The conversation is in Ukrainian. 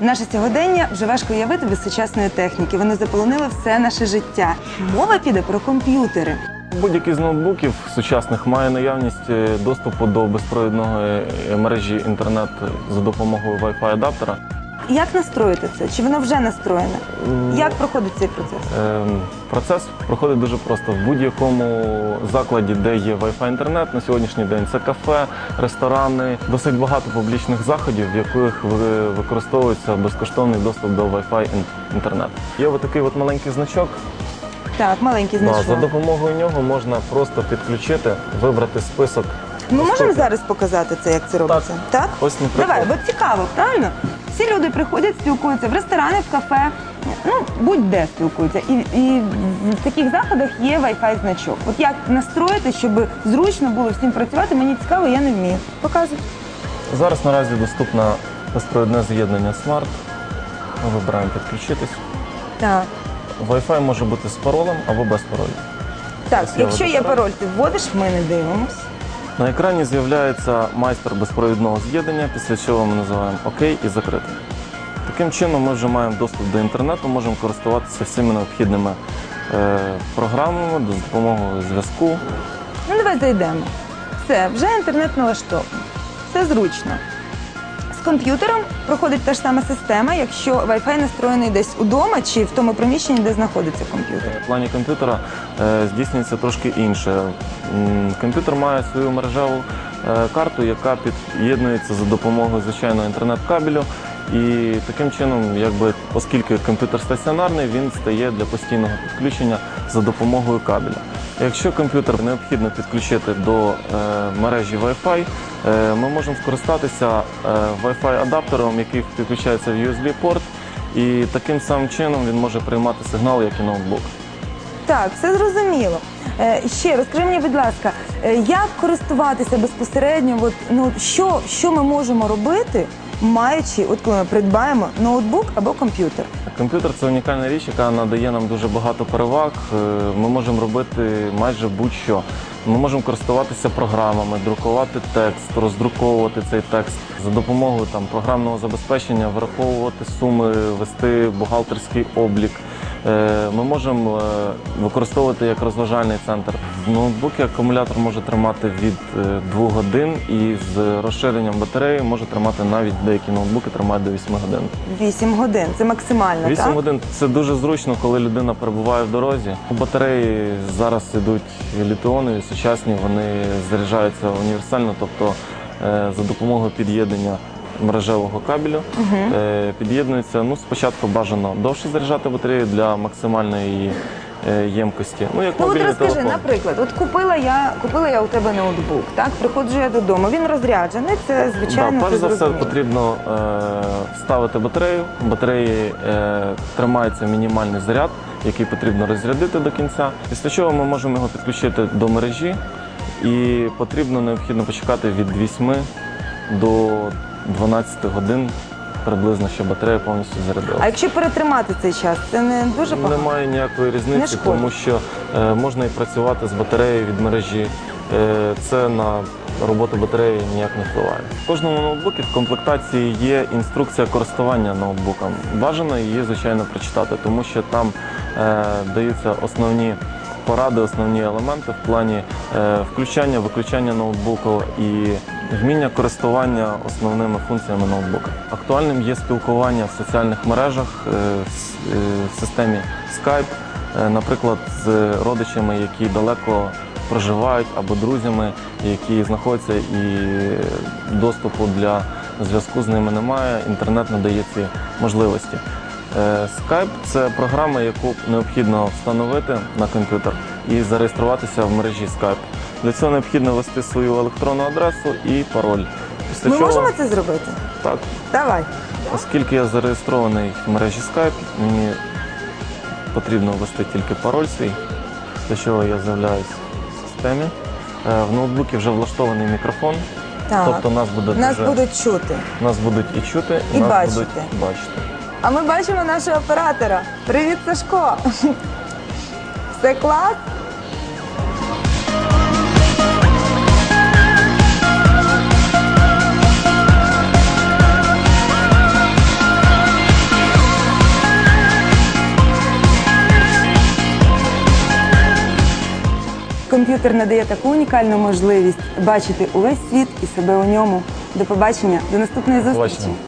Наше сьогодення вже важко уявити без сучасної техніки. Вони заполонили все наше життя. Мова піде про комп'ютери. Будь-який з ноутбуків сучасних має наявність е, доступу до безпровідної е, мережі інтернет за допомогою Wi-Fi адаптера. Як настроїти це? Чи воно вже настроєне? Як проходить цей процес? Ем, Процес проходить дуже просто. В будь-якому закладі, де є Wi-Fi інтернет, на сьогоднішній день це кафе, ресторани, досить багато публічних заходів, в яких ви- використовується безкоштовний доступ до Wi-Fi ін- інтернету. Є ось такий от маленький значок. Так, маленький Да, за допомогою нього можна просто підключити, вибрати список. Ми можемо зараз показати це, як це робиться? Так? Ось, наприклад. Давай, бо цікаво, правильно? Всі люди приходять, спілкуються в ресторани, в кафе, ну будь-де спілкуються. І, і в таких заходах є Wi-Fi значок. От як настроїти, щоб зручно було всім працювати, мені цікаво, я не вмію. Показуй. Зараз наразі доступне безпровідне з'єднання Smart. Ми вибираємо підключитись. Так. Wi-Fi може бути з паролем або без паролю. Так, Ось якщо є пароль, ти вводиш, ми не дивимось. На екрані з'являється майстер безпровідного з'єднання, після чого ми називаємо ОК і закрити. Таким чином ми вже маємо доступ до інтернету, можемо користуватися всіми необхідними е, програмами за допомогою зв'язку. Ну давай зайдемо. Все, вже інтернет налаштований. Все зручно. Комп'ютером проходить та ж сама система, якщо Wi-Fi настроєний десь удома чи в тому приміщенні, де знаходиться комп'ютер. В плані комп'ютера е, здійснюється трошки інше. Комп'ютер має свою мережеву е, карту, яка під'єднується за допомогою звичайного інтернет-кабелю. І таким чином, якби, оскільки комп'ютер стаціонарний, він стає для постійного підключення за допомогою кабеля. Якщо комп'ютер необхідно підключити до е, мережі Wi-Fi, е, ми можемо скористатися е, Wi-Fi адаптером, який підключається в USB-порт, і таким самим чином він може приймати сигнал, як і ноутбук. Так, все зрозуміло. Ще розкажи мені, будь ласка, як користуватися безпосередньо? От, ну, що ми можемо робити, маючи, от коли ми придбаємо ноутбук або комп'ютер? Комп'ютер це унікальна річ, яка надає нам дуже багато переваг. Е, Ми можемо робити майже будь-що. Ми можемо користуватися програмами, друкувати текст, роздруковувати цей текст за допомогою там програмного забезпечення, враховувати суми, вести бухгалтерський облік. Е, Ми можемо е, використовувати як розважальний центр. В ноутбуці акумулятор може тримати від 2 годин і з розширенням батареї може тримати навіть деякі ноутбуки тримають до 8 годин. 8 годин. Це максимально, 8 так? годин це дуже зручно, коли людина перебуває в дорозі. Батареї зараз ідуть літіонові, сучасні, вони заряджаються універсально, тобто е, за допомогою під'єднання мережевого кабелю е, під'єднується. Ну, спочатку бажано довше заряджати батарею для максимальної її е, ємкості. Ну, як Ну от розкажи, телефон. наприклад, от купила я купила я у тебе ноутбук, так приходжу я додому. Він розряджений. Це звичайно Да, перш за все потрібно е, вставити батарею. Батареї е, тримається мінімальний заряд, який потрібно розрядити до кінця. Після чого ми можемо його підключити до мережі, і потрібно необхідно почекати від 8 до 12 годин приблизно, щоб батарея повністю зарядилася. А якщо перетримати цей час, це не дуже погано. Немає ніякої Не різниці, шкодить. тому що е, можна і працювати з батареєю від мережі. Е, це на роботу батареї ніяк не впливає. В кожному ноутбуці в комплектації є інструкція користування ноутбуком. Бажано її, звичайно, прочитати, тому що там е, даються основні поради, основні елементи в плані е, включання, виключання ноутбуку і вміння користування основними функціями ноутбука. Актуальним є спілкування в соціальних мережах е, е, в системі Skype, наприклад, з родичами, які далеко проживають, або друзями, які знаходяться і доступу для зв'язку з ними немає. Інтернет надає ці можливості. Е, Skype – це програма, яку необхідно встановити на комп'ютер і зареєструватися в мережі Skype. Для цього необхідно ввести свою електронну адресу і пароль. Після Ми чого можемо це зробити? так, Давай. оскільки я зареєстрований в мережі Skype, мені потрібно ввести тільки пароль свій, для чого я з'являюсь в системі. Е, В ноутбуці вже влаштований мікрофон, Так. тобто нас буде Нас дуже- будуть чути. нас будуть і чути, і, І нас бачити. будуть бачити. А ми бачимо нашого оператора. Привіт, Сашко! Все клас? Комп'ютер надає таку унікальну можливість бачити увесь світ і себе у ньому. До побачення, до наступної зустрічі.